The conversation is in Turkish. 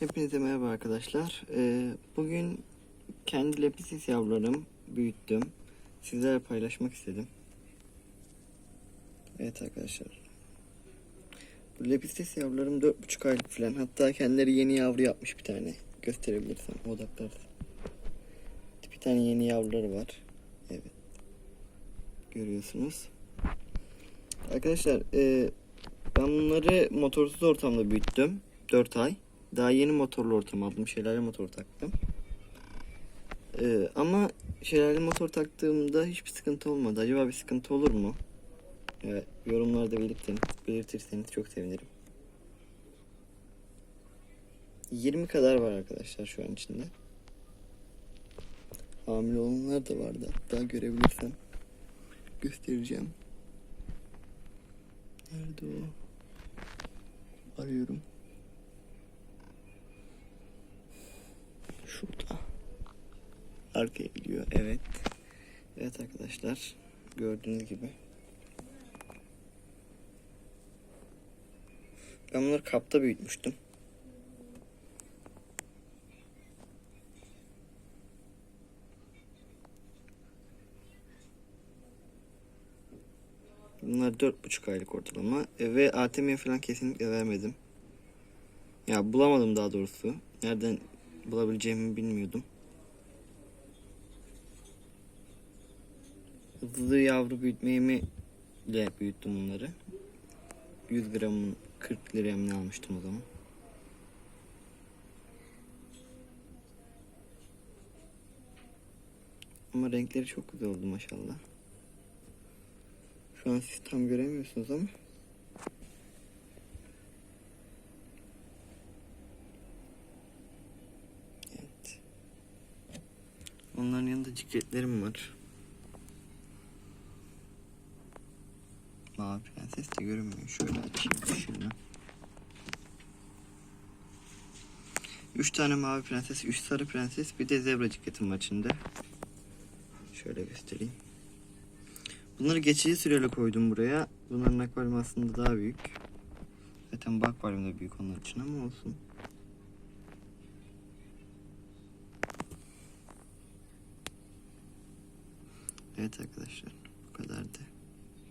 Hepinize merhaba arkadaşlar. Ee, bugün kendi lepisis yavrularım büyüttüm. Sizlerle paylaşmak istedim. Evet arkadaşlar. Bu lepisis yavrularım 4,5 aylık falan. Hatta kendileri yeni yavru yapmış bir tane. Gösterebilirsem odaklarsın. Bir tane yeni yavruları var. Evet. Görüyorsunuz. Arkadaşlar e, ben bunları motorsuz ortamda büyüttüm. 4 ay. Daha yeni motorlu ortam aldım. Şelale motor taktım. Ee, ama şelale motor taktığımda hiçbir sıkıntı olmadı. Acaba bir sıkıntı olur mu? Evet, yorumlarda belirtin, belirtirseniz çok sevinirim. 20 kadar var arkadaşlar şu an içinde. Hamile olanlar da vardı. Hatta görebilirsem göstereceğim. Nerede o? Arıyorum. Arkaya gidiyor. Evet. Evet arkadaşlar. Gördüğünüz gibi. Ben bunları kapta büyütmüştüm. Bunlar dört buçuk aylık ortalama ve ATM'ye falan kesinlikle vermedim. Ya bulamadım daha doğrusu. Nereden bulabileceğimi bilmiyordum. Hızlı yavru büyütmeyimi ile büyüttüm bunları. 100 gramın 40 liraya mı almıştım o zaman. Ama renkleri çok güzel oldu maşallah. Şu an siz tam göremiyorsunuz ama. Evet. Onların yanında cikletlerim var. Mavi prenses de görünmüyor. Şöyle açayım şunu. Üç tane mavi prenses, üç sarı prenses, bir de zebra cikletim var içinde. Şöyle göstereyim. Bunları geçici süreli koydum buraya. Bunların akvaryum aslında daha büyük. Zaten bu akvaryum da büyük onlar için ama olsun. Evet arkadaşlar bu kadardı.